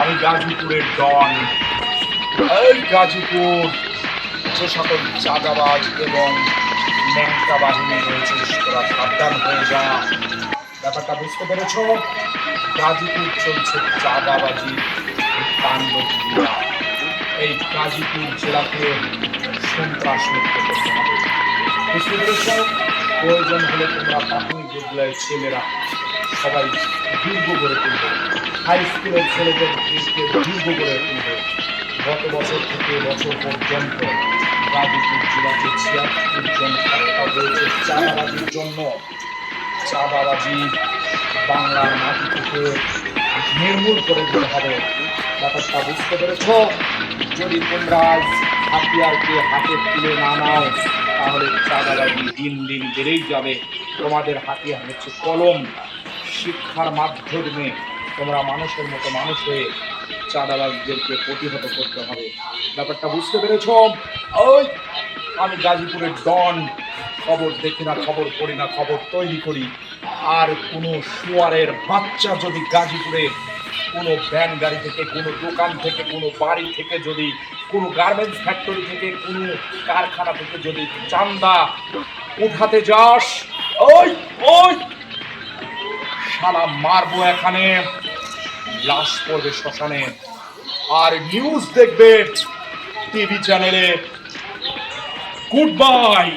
আমি গাজীপুরের ডন এই গাজীপুর যে সকল চাঁদাবাজ এবং ন্যাংটা বাহিনী রয়েছে তোরা সাবধান হয়ে যা। ব্যাপারটা বুঝতে পেরেছ? গাজীপুর চলছে চাঁদাবাজি কাণ্ডক্রিয়া এই গাজীপুর জেলাকে সন্ত্রাস মুক্ত করতে হবে। বুঝতে পেরেছ? প্রয়োজন হলে তোমরা প্রাথমিক বিদ্যালয়ের ছেলেরা সবাই দুর্গ গড়ে তুলবে। হাই স্কুলের ছেলেদের দেশকে দুর্গ গড়ে তুলবে। গত বছর থেকে বছর পর্যন্ত গাজীপুর জেলাতে ছিয়াত্তর জন হত্যা হয়েছে চাঁদাবাজির জন্য। চাঁদাবাজি বাংলার মাটি থেকে নির্মূল করে দিতে হবে। ব্যাপারটা বুঝতে পেরেছ? যদি তোমরা আজ হাতিয়ারকে হাতে তুলে না নাও, তাহলে চাঁদাবাজি দিন দিন বেড়েই যাবে। তোমাদের হাতিয়ার হচ্ছে কলম। শিক্ষার মাধ্যমে তোমরা মানুষের মতো মানুষ হয়ে চাঁদাবাজদেরকে প্রতিহত করতে হবে। ব্যাপারটা বুঝতে পেরেছ? ওই, আমি গাজীপুরের ডন। খবর দেখি না, খবর পড়ি না, খবর তৈরি করি। আর কোনো শুয়ারের বাচ্চা যদি গাজীপুরে কোনো ভ্যান গাড়ি থেকে, কোনো দোকান থেকে, কোনো বাড়ি থেকে যদি, কোনো গার্মেন্টস ফ্যাক্টরি থেকে, কোনো কারখানা থেকে যদি চান্দা উঠাতে যাস, ওই ওই, শালা মারবো এখানে। লাশ পড়বে শ্মশানে। আর নিউজ দেখবে টিভি চ্যানেলে গুড বাই